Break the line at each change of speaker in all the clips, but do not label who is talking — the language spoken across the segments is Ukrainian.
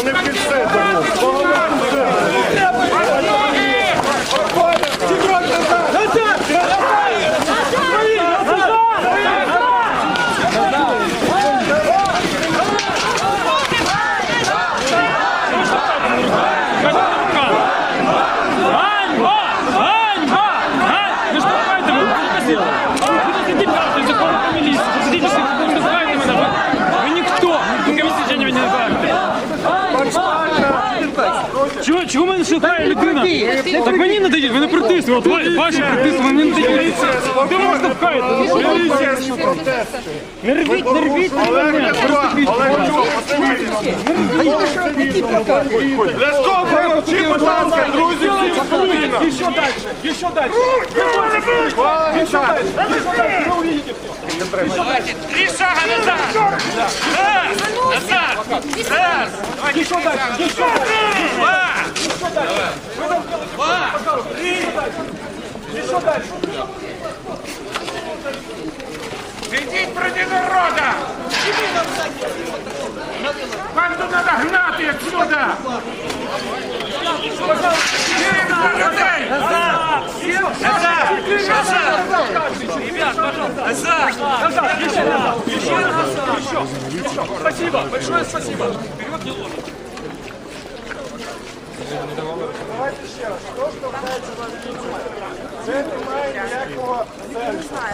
Вони в кільце.
Ганьба! Ганьба! Ганьба! Ви ж слухайте, ви посидіть. Ви посидіть, кажете, закон про міліцію. Посидіть, всі, ви не знаєте мене. Ви, ви ніхто. Ви комісії ще не знаєте. Чого, чого мене шукає людина? Так мені не дають, мене притиснули. От ва- ваші притиснули, мені не дають. Де ви мене штовхаєте? Не рвіть, не рвіть на мене.
Ляшко, посмотрите. Помовчи, будь ласка, друзі, всі спокійно.
І що далі? І що далі? Три шага назад! Раз! Назад! Раз! І що далі? І що далі? Два! І що далі?
Ідіть проти народа! Вам тут треба гнати отсюда! Сильно людей!
Назад! Назад! Ребят, пожалуйста! Назад! Назад! Еще раз! Еще раз! Еще! Еще! Спасибо! Большое спасибо! Вперед не ложь!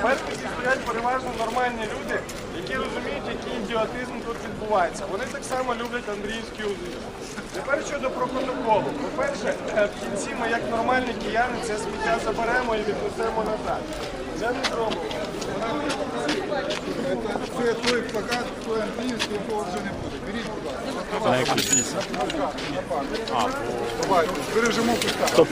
Перші стоять переважно нормальні люди, які розуміють, який ідіотизм тут відбувається. Вони так само люблять Андріївський узел. Тепер щодо про протоколу. По-перше, е, в кінці ми, як нормальні кияни, це сміття заберемо і віднесемо назад. Це не зробимо.
Це той плакат, той англійський, якого вже не буде. Беріть, будь ласка. Давайте, збережемо куста.